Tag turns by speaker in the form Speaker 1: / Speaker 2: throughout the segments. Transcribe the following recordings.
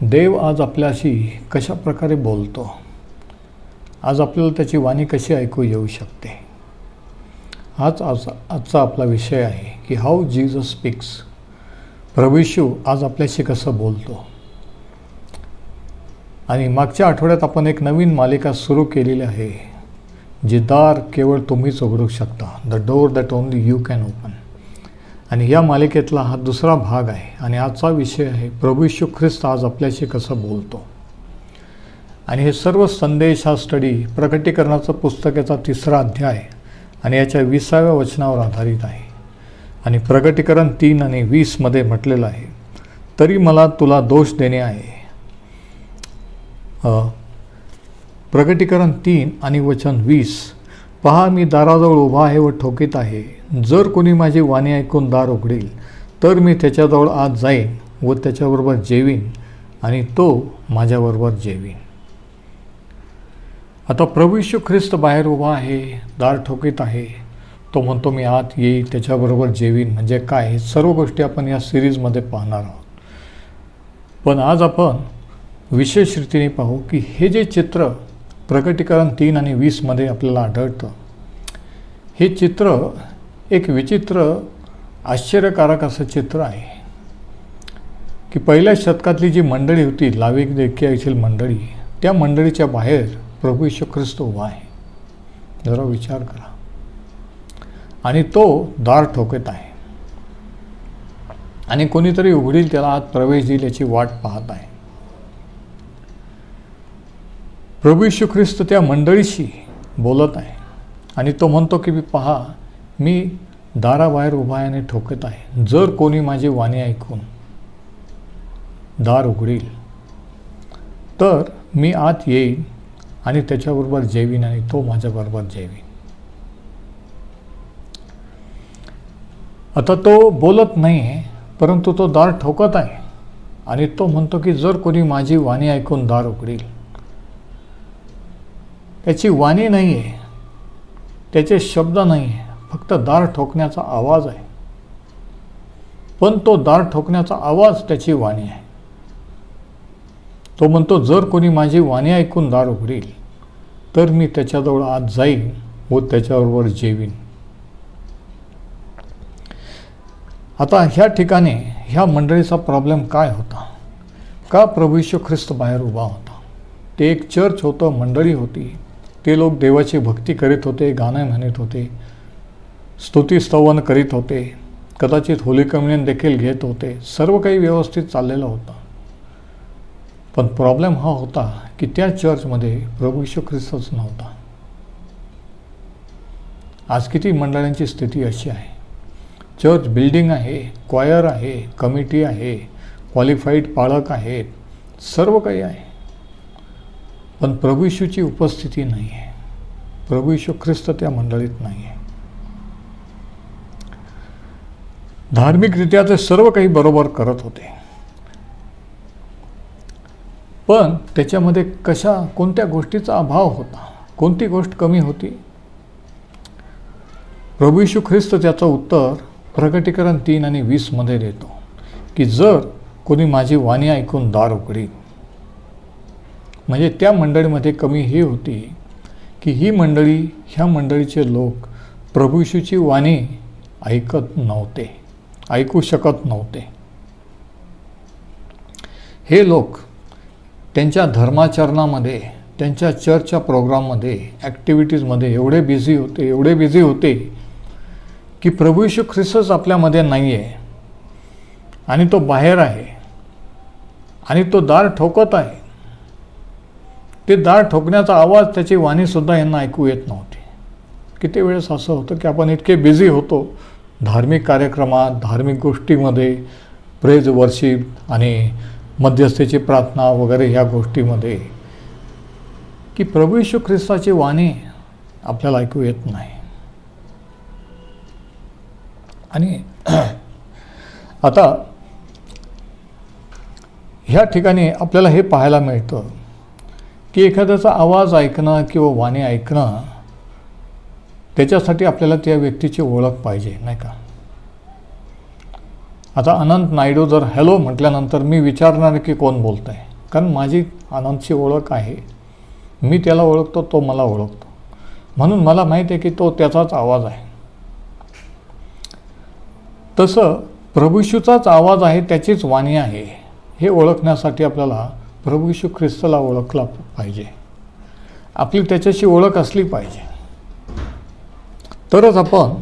Speaker 1: देव आज आपल्याशी कशा प्रकारे बोलतो? आज आपल्याला त्याची वाणी कशी ऐकू येऊ शकते? हाच आज आजचा आपला विषय आहे की हाऊ जीजस स्पीक्स प्रभूशू आज आपल्याशी कसं बोलतो? आणि मागच्या आठवड्यात आपण एक नवीन मालिका सुरू केलेली आहे जी दार केवळ तुम्हीच उघडू शकता. The door that only you can open आणि या मालिकेतला हा दुसरा भाग आहे. आणि आजचा विषय आहे प्रभू यीशू ख्रिस्त आज आपल्याशी कसं बोलतो? आणि हे सर्व संदेश हा स्टडी प्रकटीकरणाचं पुस्तकाचा तिसरा अध्याय आणि याच्या विसाव्या वचनावर आधारित आहे. आणि प्रकटीकरण तीन आणि वीसमध्ये म्हटलेलं आहे तरी मला तुला दोष देणे आहे. प्रकटीकरण तीन आणि वचन वीस पहा मी दाराजवळ उभा आहे व ठोकीत आहे. जर कोणी माझी वाणी ऐकून दार उघडेल तर मी त्याच्याजवळ आज जाईन व त्याच्याबरोबर जेवीन आणि तो माझ्याबरोबर जेवीन. आता प्रभू ख्रिस्त बाहेर उभा आहे दार ठोकीत आहे. तो म्हणतो मी आत येईल त्याच्याबरोबर जेवीन. म्हणजे काय? हे सर्व गोष्टी आपण या सिरीजमध्ये पाहणार आहोत. पण आज आपण विशेष रीतीने पाहू की हे जे चित्र प्रकटीकरण तीन आणि वीसमध्ये आपल्याला आढळतं हे चित्र एक विचित्र आश्चर्यकारक असं चित्र आहे की पहिल्या शतकातली जी मंडळी होती लाविक देखील मंडळी त्या मंडळीच्या बाहेर प्रभू यशू ख्रिस्त उभा आहे. जरा विचार करा. आणि तो दार ठोकत आहे. आणि कोणीतरी उघडील त्याला आत प्रवेश देईल याची वाट पाहत आहे. प्रभू यशू ख्रिस्त त्या मंडळीशी बोलत आहे. आणि तो म्हणतो की मी पहा मी दाराबाहेर उभायाने ठोकत आहे. जर कोणी माझी वाणी ऐकून दार उघडील तर मी आत येईन आणि त्याच्याबरोबर जेवीन आणि तो माझ्याबरोबर जेवीन. आता तो बोलत नाही आहे परंतु तो दार ठोकत आहे आणि तो म्हणतो की जर कोणी माझी वाणी ऐकून दार उघडील त्याची वाणी नाही आहे त्याचे शब्द नाही आहे फक्त दार ठोकण्याचा आवाज आहे. पण तो दार ठोकण्याचा आवाज त्याची वाणी आहे. तो म्हणतो जर कोणी माझी वाणी ऐकून दार उघडील तर मी त्याच्याजवळ आत जाईन व त्याच्याबरोबर जेवीन. आता ह्या ठिकाणी ह्या मंडळीचा प्रॉब्लेम काय होता? का प्रभू यशू ख्रिस्त बाहेर उभा होता? ते एक चर्च होतं मंडळी होती. ते लोक देवाची भक्ती करीत होते गाणं म्हणत होते. स्तुतीस्तवन करीत होते. कदाचित होली कम्युनियन देखील घेत होते. सर्व काही व्यवस्थित चाललेलं होतं. पण प्रॉब्लेम हा होता की त्या चर्चमध्ये प्रभू यीशू ख्रिस्तच नव्हता. आज किती मंडळांची स्थिती अशी आहे. चर्च बिल्डिंग आहे क्वायर आहे कमिटी आहे क्वालिफाईड पालक आहेत. सर्व काही आहे. पण प्रभू इशूची उपस्थिती नाही आहे प्रभू येशू ख्रिस्त त्या मंडळीत नाही आहे धार्मिकरित्या ते सर्व काही बरोबर करत होते. पण त्याच्यामध्ये कशा कोणत्या गोष्टीचा अभाव होता? कोणती गोष्ट कमी होती? प्रभू यशू ख्रिस्त त्याचं उत्तर प्रकटीकरण तीन आणि वीसमध्ये देतो की जर कोणी माझी वाणी ऐकून दार उघडी म्हणजे त्या मंडळीमध्ये कमी ही होती की ही मंडळी ह्या मंडळीचे लोक प्रभू यशूची वाणी ऐकत नव्हते. ऐकू शकत नव्हते. हे लोक त्यांच्या धर्माचरणामध्ये त्यांच्या चर्चच्या प्रोग्राममध्ये ॲक्टिव्हिटीजमध्ये एवढे बिझी होते एवढे बिझी होते की प्रभू यीशू ख्रिस्तच आपल्यामध्ये नाही आहे आणि तो बाहेर आहे. आणि तो दार ठोकत आहे. ते दार ठोकण्याचा आवाज त्याची वाणीसुद्धा यांना ऐकू येत नव्हती. किती वेळेस असं होतं की आपण इतके बिझी होतो धार्मिक कार्यक्रमात धार्मिक गोष्टीमध्ये प्रेज वर्शिप आणि मध्यस्थेची प्रार्थना वगैरे ह्या गोष्टीमध्ये की प्रभू यशू ख्रिस्ताची वाणी आपल्याला ऐकू येत नाही. आणि आता ह्या ठिकाणी आपल्याला हे पाहायला मिळतं की एखाद्याचा आवाज ऐकणं किंवा वाणी ऐकणं त्याच्यासाठी आपल्याला त्या व्यक्तीची ओळख पाहिजे नाही का? आता अनंत नायडू जर हॅलो म्हटल्यानंतर मी विचारणार की कोण बोलत आहे कारण माझी अनंतची ओळख आहे. मी त्याला ओळखतो तो मला ओळखतो. म्हणून मला माहीत आहे की तो त्याचाच आवाज आहे. तसं प्रभूशूचाच आवाज आहे त्याचीच वाणी आहे. हे ओळखण्यासाठी आपल्याला प्रभूशू ख्रिस्तला ओळखला पाहिजे. आपली त्याच्याशी ओळख असली पाहिजे. तरच आपण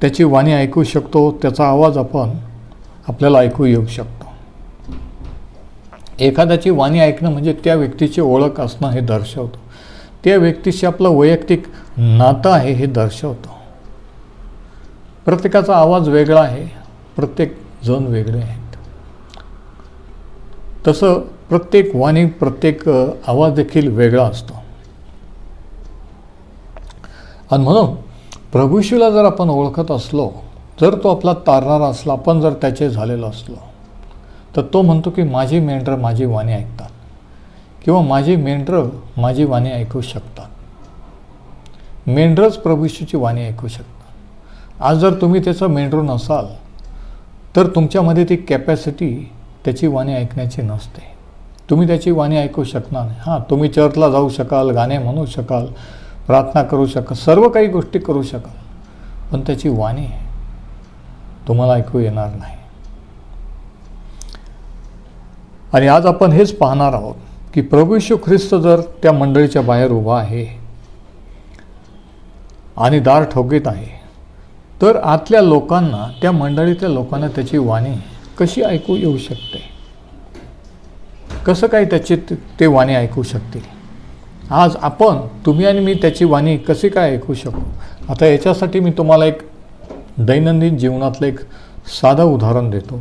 Speaker 1: त्याची वाणी ऐकू शकतो त्याचा आवाज आपण आपल्याला ऐकू येऊ शकतो. एखाद्याची वाणी ऐकणं म्हणजे त्या व्यक्तीची ओळख असणं हे दर्शवतं. त्या व्यक्तीशी आपलं वैयक्तिक नातं आहे हे दर्शवतं. प्रत्येकाचा आवाज वेगळा आहे प्रत्येक जण वेगळे आहेत. तसं प्रत्येक वाणी प्रत्येक आवाज देखील वेगळा असतो. आणि म्हणून प्रभूशीला जर आपण ओळखत असलो जर तो आपला तारणारा असला आपण जर त्याचे झालेलो असलो तर तो म्हणतो की माझी मेंढरं माझी वाणी ऐकतात किंवा माझी मेंढरं माझी वाणी ऐकू शकतात. मेंढरच प्रभूशीची वाणी ऐकू शकतात. आज जर तुम्ही त्याचं मेंढरू नसाल तर तुमच्यामध्ये ती कॅपॅसिटी त्याची वाणी ऐकण्याची नसते. तुम्ही त्याची वाणी ऐकू शकणार नाही. हां तुम्ही चर्चला जाऊ शकाल गाणे म्हणू शकाल प्रार्थना करू शकाल सर्व काही गोष्टी करू शकाल पण त्याची वाणी तुम्हाला ऐकू येणार नाही. आणि आज आपण हेच पाहणार आहोत की प्रभू ख्रिस्त जर त्या मंडळीच्या बाहेर उभा आहे आणि दार ठोकीत आहे तर आतल्या लोकांना त्या मंडळीतल्या लोकांना त्याची वाणी कशी ऐकू येऊ शकते? कसं काय त्याची ते वाणी ऐकू शकतील? आज आपण तुम्ही आणि मी त्याची वाणी कशी काय ऐकू शकू? आता याच्यासाठी मी तुम्हाला एक दैनंदिन जीवनातलं एक साधं उदाहरण देतो.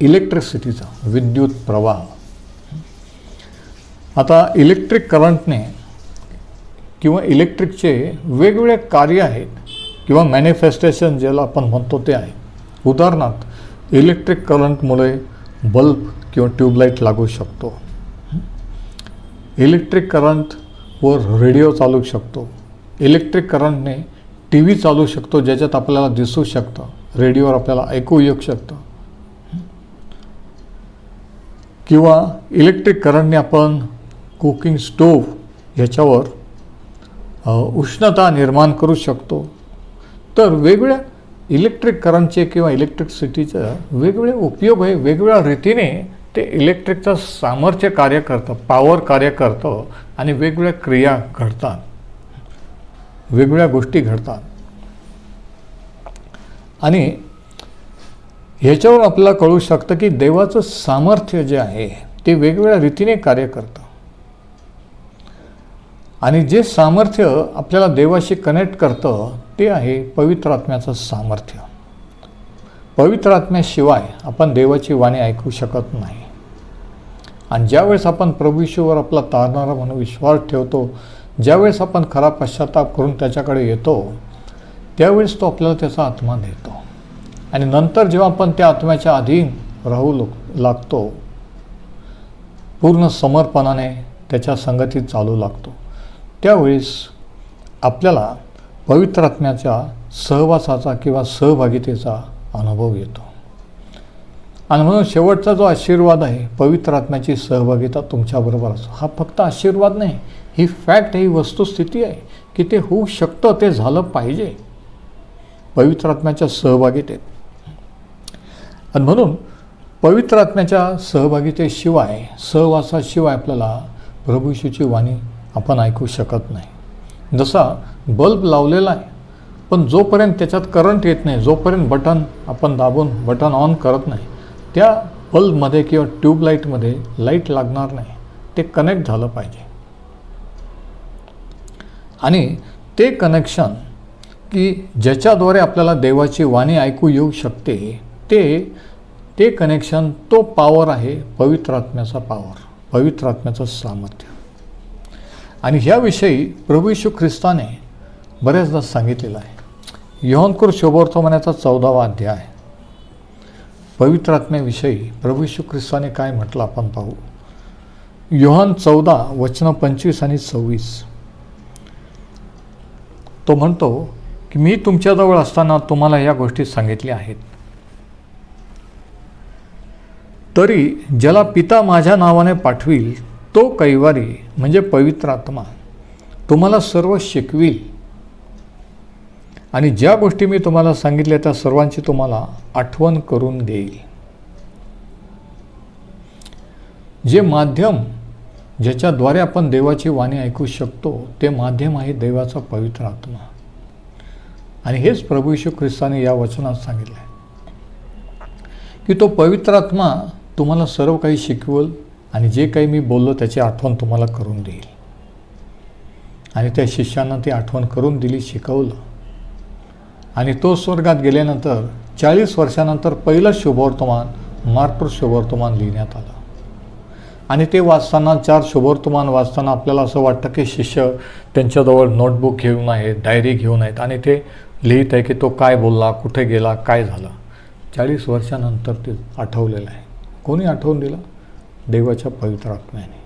Speaker 1: इलेक्ट्रिसिटीचा विद्युत प्रवाह. आता इलेक्ट्रिक करंटने किंवा इलेक्ट्रिकचे वेगवेगळे कार्य आहेत किंवा मॅनिफेस्टेशन ज्याला आपण म्हणतो ते आहे. उदाहरणार्थ इलेक्ट्रिक करंटमुळे बल्ब किंवा ट्यूबलाईट लागू शकतो. इलेक्ट्रिक करंटवर रेडिओ चालू शकतो. इलेक्ट्रिक करंटने टी व्ही चालू शकतो ज्याच्यात आपल्याला दिसू शकतं. रेडिओवर आपल्याला ऐकू येऊ शकतं. किंवा इलेक्ट्रिक करंटने आपण कुकिंग स्टोव ह्याच्यावर उष्णता निर्माण करू शकतो. तर वेगवेगळ्या इलेक्ट्रिक करंटचे किंवा इलेक्ट्रिसिटीचा वेगवेगळे उपयोग आहे वेगवेगळ्या रीतीने ते इलेक्ट्रिकचं सामर्थ्य कार्य करतं पॉवर कार्य करतं आणि वेगवेगळ्या क्रिया घडतात. वेगवेगळ्या गोष्टी घडतात. आणि ह्याच्यावर आपल्याला कळू शकतं की देवाचं सामर्थ्य जे आहे ते वेगवेगळ्या रीतीने कार्य करतं. आणि जे सामर्थ्य आपल्याला देवाशी कनेक्ट करतं ते आहे पवित्र आत्म्याचं सामर्थ्य. पवित्र आत्म्याशिवाय आपण देवाची वाणी ऐकू शकत नाही. आणि ज्यावेळेस आपण प्रभू आपला तारणारा म्हणून विश्वास ठेवतो ज्यावेळेस आपण खरा पश्चाताप करून त्याच्याकडे येतो त्यावेळेस तो आपल्याला त्याचा आत्मा देतो. आणि नंतर जेव्हा आपण त्या आत्म्याच्या अधीन राहू लागतो पूर्ण समर्पणाने त्याच्या संगतीत चालू लागतो. त्यावेळेस आपल्याला पवित्र आत्म्याच्या सहवासाचा किंवा सहभागितेचा अनुभव येतो. आणि म्हणून शेवटचा जो आशीर्वाद आहे पवित्र आत्म्याची सहभागिता तुमच्याबरोबर असो. हा फक्त आशीर्वाद नाही ही फॅक्ट ही वस्तुस्थिती आहे की ते होऊ शकतं ते झालं पाहिजे. पवित्र आत्म्याच्या सहभागितेत. आणि म्हणून पवित्र आत्म्याच्या सहभागितेशिवाय सहवासाशिवाय आपल्याला प्रभूशीची वाणी आपण ऐकू शकत नाही. जसा बल्ब लावलेला आहे पण जोपर्यंत त्याच्यात करंट येत नाही जोपर्यंत बटन आपण दाबून बटन ऑन करत नाही त्या बल्बमध्ये किंवा ट्यूबलाईटमध्ये लाइट लागणार नाही. ते कनेक्ट झालं पाहिजे. आणि ते कनेक्शन की ज्याच्याद्वारे आपल्याला देवाची वाणी ऐकू येऊ शकते ते ते कनेक्शन तो पॉवर आहे पवित्र आत्म्याचा पॉवर पवित्र आत्म्याचं सामर्थ्य. आणि ह्याविषयी प्रभू यीशू ख्रिस्ताने बऱ्याचदा सांगितलेलं आहे. योहनपूर शोभोर्थमनाचा चौदावा अध्याय. पवित्र आत्म्याविषयी प्रभू ख्रिस्ताने काय म्हटलं आपण पाहू. योहान चौदा वचनं पंचवीस आणि सव्वीस. तो म्हणतो की मी तुमच्याजवळ असताना तुम्हाला या गोष्टी सांगितल्या आहेत. तरी ज्याला पिता माझ्या नावाने पाठवील तो कैवारी म्हणजे पवित्र आत्मा तुम्हाला सर्व शिकवील. आणि ज्या गोष्टी मी तुम्हाला सांगितल्या त्या सर्वांची तुम्हाला आठवण करून देईल. जे माध्यम ज्याच्याद्वारे आपण देवाची वाणी ऐकू शकतो ते माध्यम आहे देवाचा पवित्र आत्मा. आणि हेच प्रभू यशू ख्रिस्ताने या वचनात सांगितलं आहे की तो पवित्र आत्मा तुम्हाला सर्व काही शिकवल आणि जे काही मी बोललो त्याची आठवण तुम्हाला करून देईल. आणि त्या शिष्यांना ती आठवण करून दिली शिकवलं. आणि तो स्वर्गात गेल्यानंतर चाळीस वर्षानंतर पहिलं शुभवर्तमान मार्टर शुभवर्तमान लिहिण्यात आलं. आणि ते वाचताना चार शुभवर्तमान वाचताना आपल्याला असं वाटतं की शिष्य त्यांच्याजवळ नोटबुक घेऊन आहेत डायरी घेऊन आहेत आणि ते लिहित आहे की तो काय बोलला कुठे गेला काय झालं. चाळीस वर्षानंतर ते आठवलेलं आहे. कोणी आठवून दिलं? देवाच्या पवित्र आत्म्याने.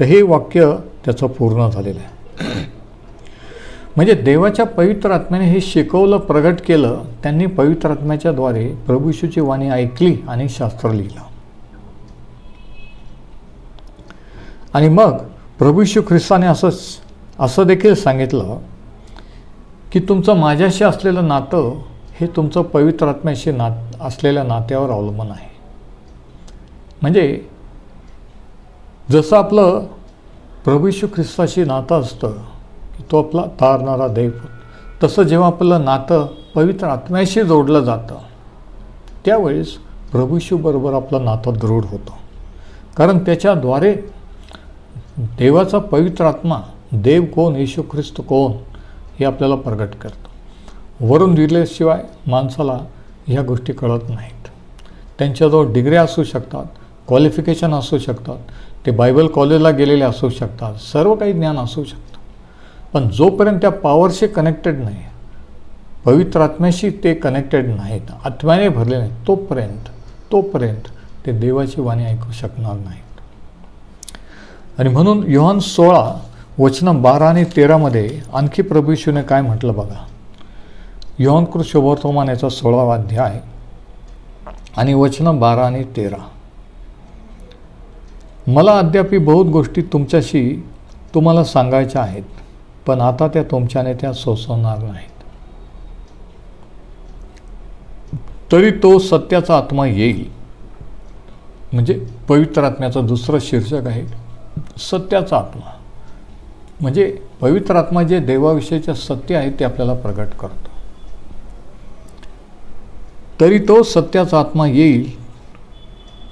Speaker 1: तर हे वाक्य त्याचं पूर्ण झालेलं आहे. म्हणजे देवाच्या पवित्र आत्म्याने हे शिकवलं प्रगट केलं त्यांनी पवित्र आत्म्याच्याद्वारे प्रभूशूची वाणी ऐकली आणि शास्त्र लिहिलं. आणि मग प्रभूशू ख्रिस्ताने असंच असं देखील सांगितलं की तुमचं माझ्याशी असलेलं नातं हे तुमचं पवित्र आत्म्याशी नात असलेल्या नात्यावर अवलंबून आहे. म्हणजे जसं आपलं प्रभू यशू ख्रिस्ताशी नातं असतं तो आपला तारणारा दैव तसं जेव्हा आपलं नातं पवित्र आत्म्याशी जोडलं जातं त्यावेळेस प्रभूशीबरोबर आपलं नातं दृढ होतं. कारण त्याच्याद्वारे देवाचा पवित्र आत्मा देव कोण येशू ख्रिस्त कोण हे आपल्याला प्रगट करतं. वरून दिल्याशिवाय माणसाला ह्या गोष्टी कळत नाहीत. त्यांच्याजवळ डिग्री असू शकतात क्वालिफिकेशन असू शकतात ते बायबल कॉलेजला गेलेले असू शकतात सर्व काही ज्ञान असू शकतं. पण जोपर्यंत त्या पॉवरशी कनेक्टेड नाही पवित्र आत्म्याशी ते कनेक्टेड नाहीत आत्म्याने भरले नाहीत तोपर्यंत तोपर्यंत ते देवाची वाणी ऐकू शकणार नाहीत. आणि म्हणून योहान सोळा वचनं बारा आणि तेरामध्ये आणखी प्रभू येशूने काय म्हटलं बघा? योहानकृत शुभवर्तमान याचा सोळावा अध्याय आणि वचनं बारा आणि तेरा. मला अद्यापी बहुत गोष्टी तुमच्याशी तुम्हाला सांगायच्या आहेत. पण आता त्या तुमच्याने त्या सोसवणार नाहीत. तरी तो सत्याचा आत्मा येईल. म्हणजे पवित्र आत्म्याचं दुसरं शीर्षक आहे सत्याचा आत्मा. म्हणजे पवित्र आत्मा जे देवाविषयीचे सत्य आहे ते आपल्याला प्रगट करतो. तरी तो सत्याचा आत्मा येईल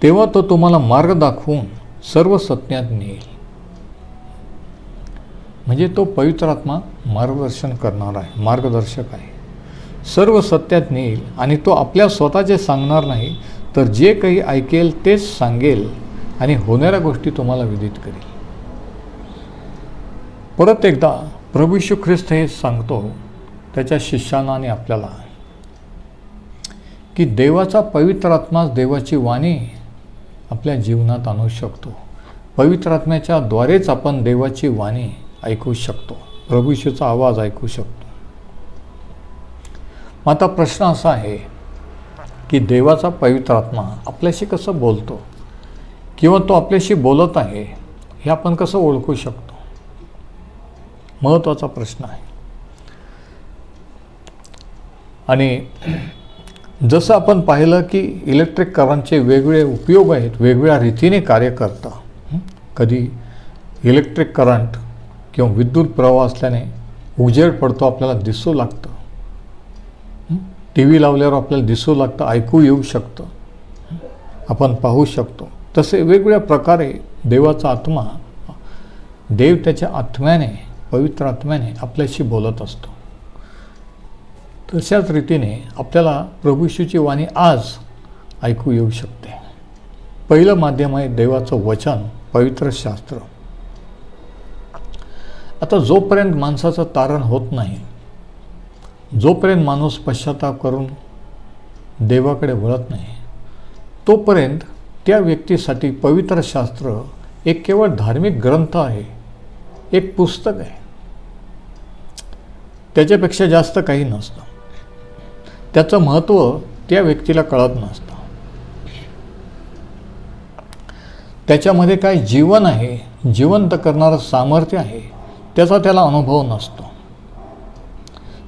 Speaker 1: तेव्हा तो तुम्हाला मार्ग दाखवून सर्व सत्यात नेईल. म्हणजे तो पवित्र आत्मा मार्गदर्शन करणार आहे मार्गदर्शक आहे. सर्व सत्यात नेईल आणि तो आपल्या स्वतःचे सांगणार नाही तर जे काही ऐकेल तेच सांगेल आणि होणाऱ्या गोष्टी तुम्हाला विदित करेल. परत एकदा प्रभू यशू ख्रिस्त हे सांगतो त्याच्या शिष्यांना आणि आपल्याला की देवाचा पवित्र आत्माच देवाची वाणी आपल्या जीवनात आणू शकतो. पवित्र आत्म्याच्या द्वारेच आपण देवाची वाणी ऐकू शकतो. प्रभूशीचा आवाज ऐकू शकतो. मग आता प्रश्न असा आहे की देवाचा पवित्र आत्मा आपल्याशी कसं बोलतो? किंवा तो आपल्याशी बोलत आहे हे आपण कसं ओळखू शकतो? महत्त्वाचा प्रश्न आहे. आणि जसं आपण पाहिलं की इलेक्ट्रिक करंटचे वेगवेगळे उपयोग आहेत वेगवेगळ्या रीतीने कार्य करतं. कधी इलेक्ट्रिक करंट किंवा विद्युत प्रवाह असल्याने उजेड पडतो आपल्याला दिसू लागतं. टी व्ही लावल्यावर आपल्याला दिसू लागतं ऐकू येऊ शकतं. आपण पाहू शकतो. तसे वेगवेगळ्या प्रकारे देवाचा आत्मा देव त्याच्या आत्म्याने पवित्र आत्म्याने आपल्याशी बोलत असतो. तशाच रीतीने आपल्याला प्रभूशीची वाणी आज ऐकू येऊ शकते. पहिलं माध्यम आहे देवाचं वचन पवित्र शास्त्र. आता जोपर्यंत माणसाचं तारण होत नाही जोपर्यंत माणूस पश्चाताप करून देवाकडे वळत नाही तोपर्यंत त्या व्यक्तीसाठी पवित्र शास्त्र एक केवळ धार्मिक ग्रंथ आहे एक पुस्तक आहे. त्याच्यापेक्षा जास्त काही नसतं. त्याचं महत्त्व त्या व्यक्तीला कळत नसतं. त्याच्यामध्ये काय जीवन आहे जिवंत करणारं सामर्थ्य आहे त्याचा त्याला अनुभव नसतो.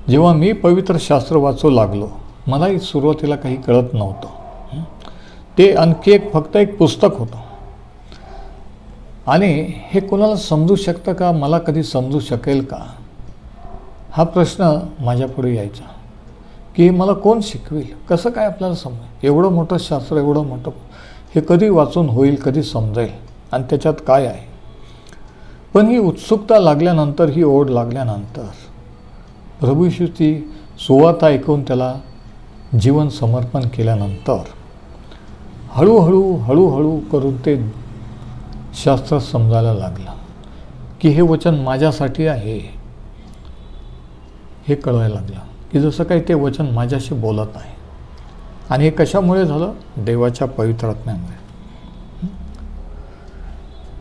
Speaker 1: जेव्हा मी पवित्र शास्त्र वाचू लागलो मलाही सुरुवातीला काही कळत नव्हतं. ते आणखी एक फक्त एक पुस्तक होतं. आणि हे कोणाला समजू शकतं का मला कधी समजू शकेल का? हा प्रश्न माझ्यापुढे यायचा. की मला कोण शिकवेल? कसं काय आपल्याला समजेल? एवढं मोठं शास्त्र एवढं मोठं हे कधी वाचून होईल कधी समजेल? आणि त्याच्यात काय आहे? पण ही उत्सुकता लागल्यानंतर ही ओढ लागल्यानंतर प्रभू येशूची सुवाता ऐकून त्याला जीवन समर्पण केल्यानंतर हळूहळू हळूहळू करून ते शास्त्र समजायला लागलं की हे वचन माझ्यासाठी आहे. हे कळवायला लागलं की जसं काही ते वचन माझ्याशी बोलत आहे आणि हे कशामुळे झालं? देवाच्या पवित्रात्म्यामुळे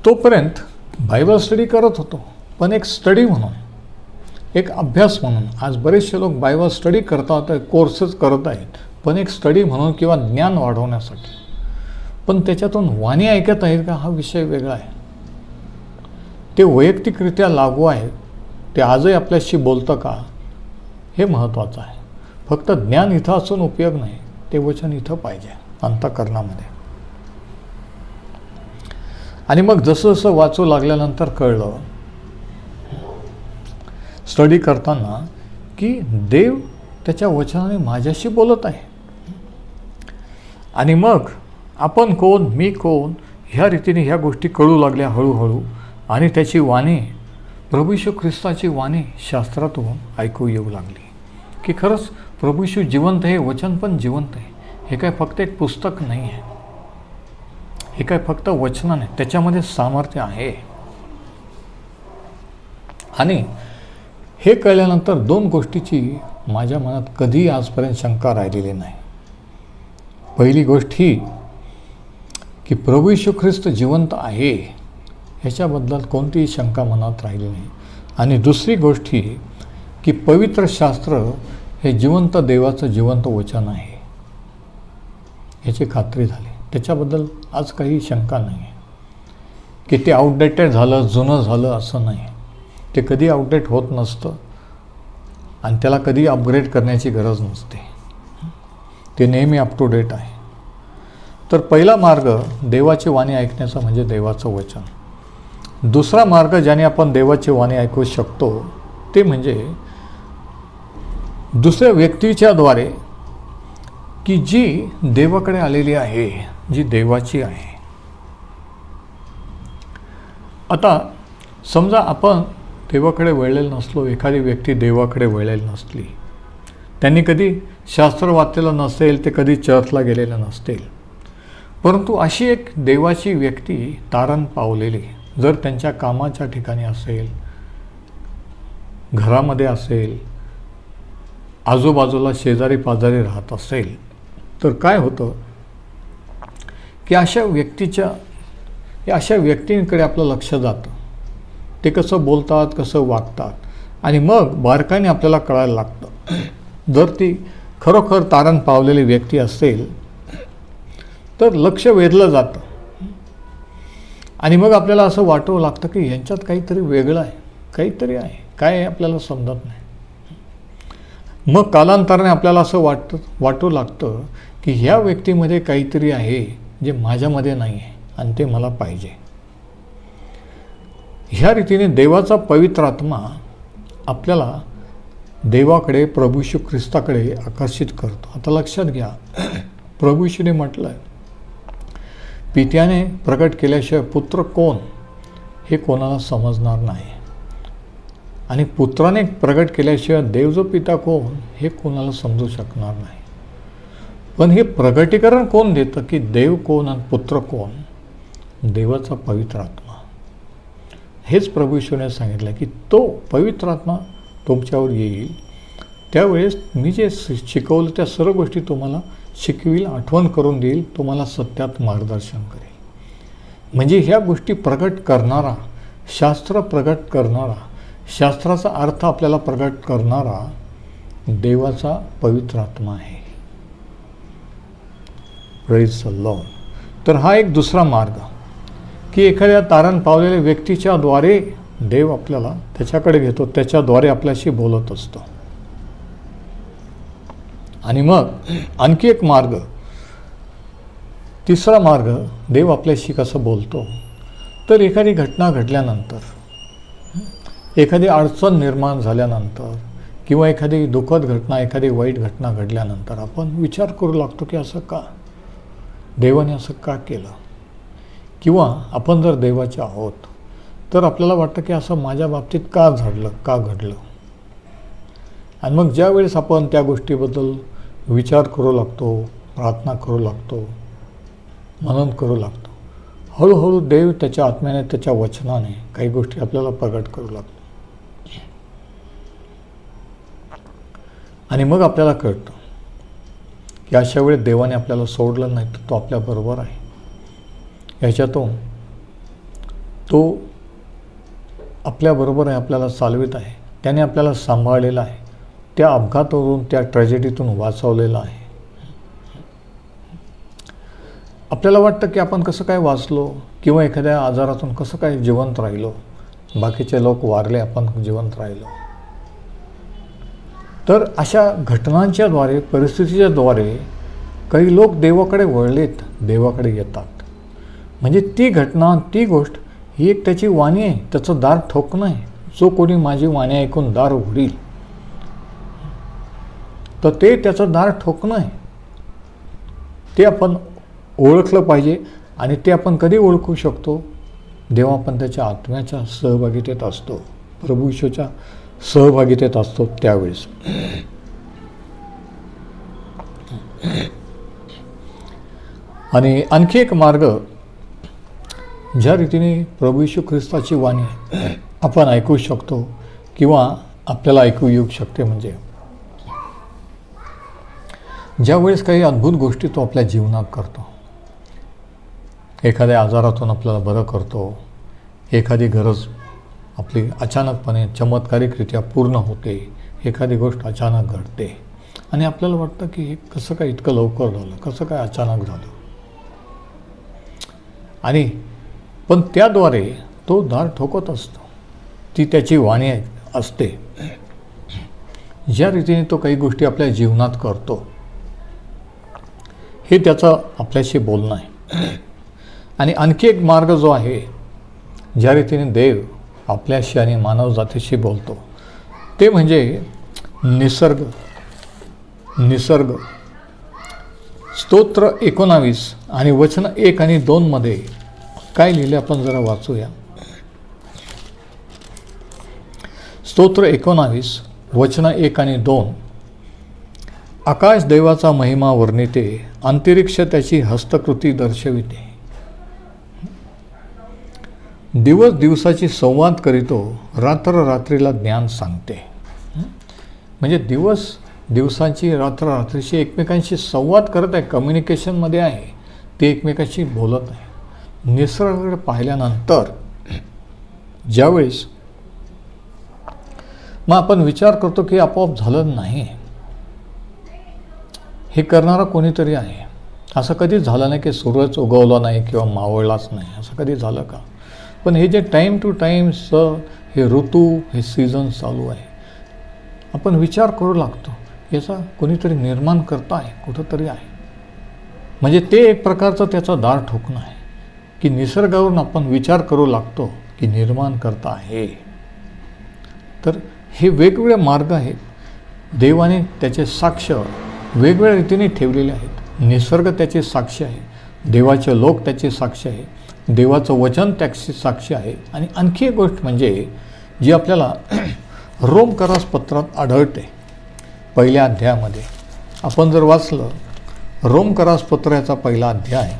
Speaker 1: तोपर्यंत बायबल स्टडी करत होतो पण एक स्टडी म्हणून एक अभ्यास म्हणून आज बरेचसे लोक बायबल स्टडी करतात कोर्सेस करत आहेत पण एक स्टडी म्हणून किंवा ज्ञान वाढवण्यासाठी. पण त्याच्यातून वाणी ऐकत आहेत का हा विषय वेगळा आहे. ते वैयक्तिकरित्या लागू आहे ते आजही आपल्याशी बोलतं का हे महत्त्वाचं आहे. फक्त ज्ञान इथं असून उपयोग नाही ते वचन इथं पाहिजे अंतकरणामध्ये. आणि मग जसं जसं वाचू लागल्यानंतर कळलं स्टडी करताना की देव त्याच्या वचनाने माझ्याशी बोलत आहे. आणि मग आपण कोण मी कोण ह्या रीतीने ह्या गोष्टी कळू लागल्या हळूहळू आणि त्याची वाणी प्रभू ख्रिस्ताची वाणी शास्त्रातून ऐकू येऊ लागली. की खरंच प्रभू जिवंत आहे वचन पण जिवंत आहे. हे काय फक्त एक पुस्तक नाही आहे. हे काय फक्त वचन नाही त्याच्यामध्ये सामर्थ्य आहे. आणि हे कळल्यानंतर दोन गोष्टीची माझ्या मनात कधी आजपर्यंत शंका राहिलेली नाही. पहिली गोष्ट ही की प्रभू यशू ख्रिस्त जिवंत आहे ह्याच्याबद्दल कोणतीही शंका मनात राहिली नाही. आणि दुसरी गोष्ट ही की पवित्र शास्त्र हे जिवंत देवाचं जिवंत वचन आहे. ह्याची खात्री झाली. त्याच्याबद्दल आज काही शंका नाही. आहे की ते आउटडेटेड झालं जुनं झालं असं नाही. ते कधी आउटडेट होत नसतं आणि त्याला कधी अपग्रेड करण्याची गरज नसते. ते नेहमी अप टू डेट आहे. तर पहिला मार्ग देवाची वाणी ऐकण्याचा म्हणजे देवाचं वचन. दुसरा मार्ग ज्याने आपण देवाची वाणी ऐकू शकतो ते म्हणजे दुसऱ्या व्यक्तीच्याद्वारे की जी देवाकडे आलेली आहे जी देवाची आहे. आता समजा आपण देवाकडे वळलेलं नसलो एखादी व्यक्ती देवाकडे वळलेली नसली त्यांनी कधी शास्त्र वाचलेलं नसेल ते कधी चर्चला गेलेलं नसतील. परंतु अशी एक देवाची व्यक्ती तारण पावलेली जर त्यांच्या कामाच्या ठिकाणी असेल घरामध्ये असेल आजूबाजूला शेजारी पाजारी राहत असेल तर काय होतं? की अशा व्यक्तीच्या या अशा व्यक्तींकडे आपलं लक्ष जातं. ते कसं बोलतात कसं वागतात. आणि मग बारकाने आपल्याला कळायला लागतं. जर ती खरोखर तारण पावलेली व्यक्ती असेल तर लक्ष वेधलं जातं. आणि मग आपल्याला असं वाटवं लागतं की यांच्यात काहीतरी वेगळं आहे काहीतरी आहे. काय आपल्याला समजत नाही. मग कालांतराने आपल्याला असं वाटतं वाटू लागतं की ह्या व्यक्तीमध्ये काहीतरी आहे. जे माझ्यामध्ये नाही आहे आणि ते मला पाहिजे. ह्या रीतीने देवाचा पवित्र आत्मा आपल्याला देवाकडे प्रभू श्री ख्रिस्ताकडे आकर्षित करतो. आता लक्षात घ्या प्रभूशीने म्हटलं आहे पित्याने प्रकट केल्याशिवाय पुत्र कोण हे कोणाला समजणार नाही. आणि पुत्राने प्रकट केल्याशिवाय देव जो पिता कोण हे कोणाला समजू शकणार नाही. पण हे प्रगटीकरण कोण देतं की देव कोण आणि पुत्र कोण? देवाचा पवित्र आत्मा. हेच प्रभू ईश्वरने सांगितलं की तो पवित्र आत्मा तुमच्यावर येईल. त्यावेळेस मी जे शिकवलं त्या सर्व गोष्टी तुम्हाला शिकविल आठवण करून देईल तुम्हाला सत्यात मार्गदर्शन करेल. म्हणजे ह्या गोष्टी प्रगट करणारा शास्त्र प्रगट करणारा शास्त्राचा अर्थ आपल्याला प्रगट करणारा देवाचा पवित्र आत्मा आहे. प्रेज लॉन तर हा एक दुसरा मार्ग की एखाद्या तारण पावलेल्या व्यक्तीच्या द्वारे देव आपल्याला त्याच्याकडे घेतो त्याच्याद्वारे आपल्याशी बोलत असतो. आणि मग आणखी एक मार्ग तिसरा मार्ग देव आपल्याशी कसं बोलतो? तर एखादी घटना घडल्यानंतर एखादी अडचण निर्माण झाल्यानंतर किंवा एखादी दुःखद घटना एखादी वाईट घटना घडल्यानंतर आपण विचार करू लागतो की असं का? देवाने असं का केलं? किंवा आपण जर देवाचे आहोत तर आपल्याला वाटतं की असं माझ्या बाबतीत का झाडलं का घडलं? आणि मग ज्या वेळेस आपण त्या गोष्टीबद्दल विचार करू लागतो प्रार्थना करू लागतो मनन करू लागतो हळूहळू देव त्याच्या आत्म्याने त्याच्या वचनाने काही गोष्टी आपल्याला प्रगट करू लागतो. आणि मग आपल्याला कळतं की अशा वेळी देवाने आपल्याला सोडलं नाही तर तो आपल्याबरोबर आहे. ह्याच्यातून तो आपल्याबरोबर आहे आपल्याला चालवित आहे. त्याने आपल्याला सांभाळलेलं आहे. त्या अपघातावरून त्या ट्रॅजेडीतून वाचवलेलं आहे. आपल्याला वाटतं की आपण कसं काय वाचलो किंवा एखाद्या आजारातून कसं काय जिवंत राहिलो? बाकीचे लोक वारले आपण जिवंत राहिलो. तर अशा घटनांच्याद्वारे परिस्थितीच्या द्वारे काही लोक देवाकडे वळलेत देवाकडे येतात. म्हणजे ती घटना ती गोष्ट ही एक त्याची वाणी आहे त्याचं दार ठोकणं आहे. जो कोणी माझी वाणी ऐकून दार उघडील तर ते त्याचं दार ठोकणं आहे. ते आपण ओळखलं पाहिजे आणि ते आपण कधी ओळखू शकतो? जेव्हा आपण त्याच्या आत्म्याच्या सहभागितेत असतो. प्रभू ईश्वरच्या सहभागितेत असतो त्यावेळेस. आणि आणखी एक मार्ग ज्या रीतीने प्रभू ख्रिस्ताची वाणी आपण ऐकू शकतो किंवा आपल्याला ऐकू येऊ शकते म्हणजे. ज्यावेळेस काही अद्भुत गोष्टी तो आपल्या जीवनात करतो. एखाद्या आजारातून आपल्याला बरं करतो. एखादी गरज आपली अचानकपणे चमत्कारिकरित्या पूर्ण होते एखादी गोष्ट अचानक घडते. आणि आपल्याला वाटतं की हे कसं काय इतकं लवकर झालं कसं काय अचानक झालं. आणि पण त्याद्वारे तो दार ठोकत असतो. ती त्याची वाणी असते. ज्या रीतीने तो काही गोष्टी आपल्या जीवनात करतो हे त्याचं आपल्याशी बोलणं आहे. आणि आणखी एक मार्ग जो आहे ज्या रीतीने देव आपल्याशी आणि मानवजातीशी बोलतो. ते म्हणजे निसर्ग निसर्ग. स्तोत्र एकोणावीस आणि वचन एक आणि दोनमध्ये काय लिहिले आपण जरा वाचूया. स्तोत्र एकोणावीस वचन एक आणि दोन. आकाश देवाचा महिमा वर्णिते अंतरिक्ष त्याची हस्तकृती दर्शविते. दिवस दिवसाची संवाद करीतो रात्र रात्रीला ज्ञान सांगते. म्हणजे दिवस दिवसांची रात्र रात्रीशी एकमेकांशी संवाद करत आहे कम्युनिकेशनमध्ये आहे. ते एकमेकांशी बोलत आहे. निसर्गाकडे पाहिल्यानंतर ज्यावेळेस मग आपण विचार करतो की आपोआप झालं नाही. हे करणारा कोणीतरी आहे. असं कधीच झालं नाही की सूर्यच उगवला नाही किंवा मावळलाच नाही. असं कधी झालं का? पण हे जे टाईम टू टाईम्स हे ऋतू हे सीझन चालू आहे. आपण विचार करू लागतो याचा कोणीतरी निर्माण करता आहे कुठंतरी आहे. म्हणजे ते एक प्रकारचं त्याचा दार ठोकणं आहे. की निसर्गावरून आपण विचार करू लागतो की निर्माण करता आहे. तर हे वेगवेगळे मार्ग आहेत. देवाने त्याचे साक्ष वेगवेगळ्या रीतीने ठेवलेले आहेत. निसर्ग त्याचे साक्ष आहे. देवाचे लोक त्याचे साक्ष आहे. देवाचं वचन त्याची साक्षी आहे. आणि आणखी एक गोष्ट म्हणजे जी आपल्याला रोमकरास पत्रात आढळते पहिल्या अध्यायामध्ये. आपण जर वाचलं रोमकरास पत्र याचा पहिला अध्याय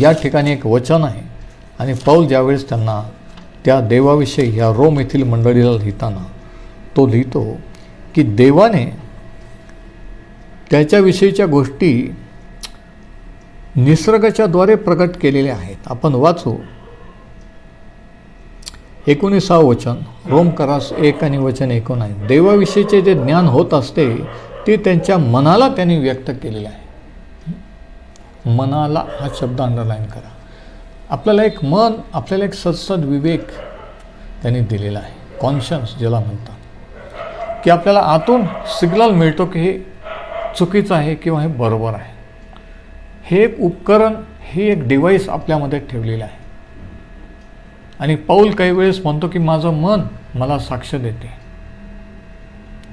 Speaker 1: या ठिकाणी एक वचन आहे. आणि पाऊल ज्यावेळेस त्यांना त्या देवाविषयी या रोम येथील मंडळीला लिहिताना तो लिहितो की देवाने त्याच्याविषयीच्या गोष्टी निसर्गाच्याद्वारे प्रकट केलेले आहेत. आपण वाचू. एकोणीसावं वचन. रोमकरास एक आणि वचन एकोण आहे देवाविषयीचे जे ज्ञान होत असते ते त्यांच्या मनाला त्यांनी व्यक्त केलेले आहे. मनाला हा शब्द अंडरलाईन करा. आपल्याला एक मन आपल्याला एक सदसद विवेक त्यांनी दिलेला आहे. कॉन्शन्स ज्याला म्हणतात. की आपल्याला आतून सिग्नल मिळतो की हे चुकीचं आहे किंवा हे बरोबर आहे. हे एक उपकरण हे एक डिव्हाइस आपल्यामध्ये ठेवलेलं आहे. आणि पाऊल काही वेळेस म्हणतो की माझं मन मला साक्ष देते.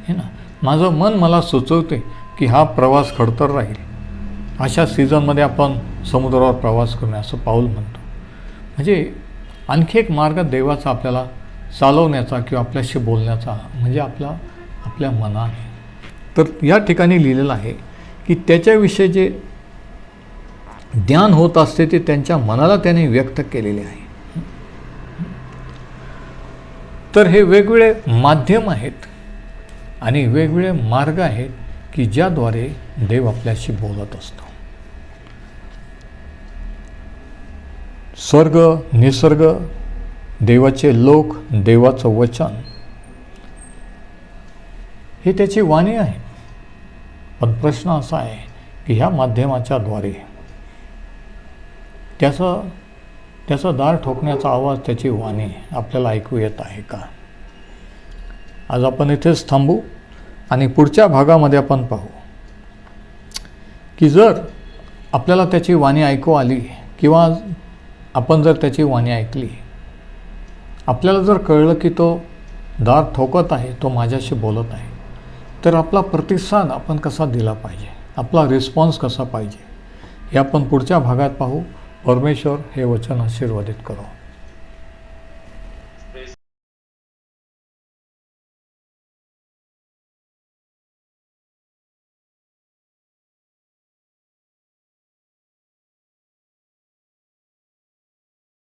Speaker 1: हे ना? माझं मन मला सुचवते की हा प्रवास खडतर राहील. अशा सीझनमध्ये आपण समुद्रावर प्रवास करणे असं पाऊल म्हणतो. म्हणजे आणखी एक मार्ग देवाचा आपल्याला चालवण्याचा किंवा आपल्याशी बोलण्याचा म्हणजे आपला आपल्या मनाने. तर या ठिकाणी लिहिलेलं आहे की त्याच्याविषयी जे ज्ञान होत असते ते त्यांच्या मनाला त्याने व्यक्त केलेले आहे. तर हे वेगवेगळे माध्यम आहेत आणि वेगवेगळे मार्ग आहेत की ज्याद्वारे देव आपल्याशी बोलत असतो. स्वर्ग निसर्ग देवाचे लोक देवाचं वचन हे त्याची वाणी आहे. पण प्रश्न असा आहे की ह्या माध्यमाच्या द्वारे त्याचं त्याचा दार ठोकण्याचा आवाज त्याची वाणी आपल्याला ऐकू येत आहे का? आज आपण इथेच थांबू आणि पुढच्या भागामध्ये आपण पाहू. की जर आपल्याला त्याची वाणी ऐकू आली किंवा आपण जर त्याची वाणी ऐकली आपल्याला जर कळलं की तो दार ठोकत आहे तो माझ्याशी बोलत आहे तर आपला प्रतिसाद आपण कसा दिला पाहिजे? आपला रिस्पॉन्स कसा पाहिजे? हे आपण पुढच्या भागात पाहू. परमेश्वर हे वचन आशीर्वादित करो.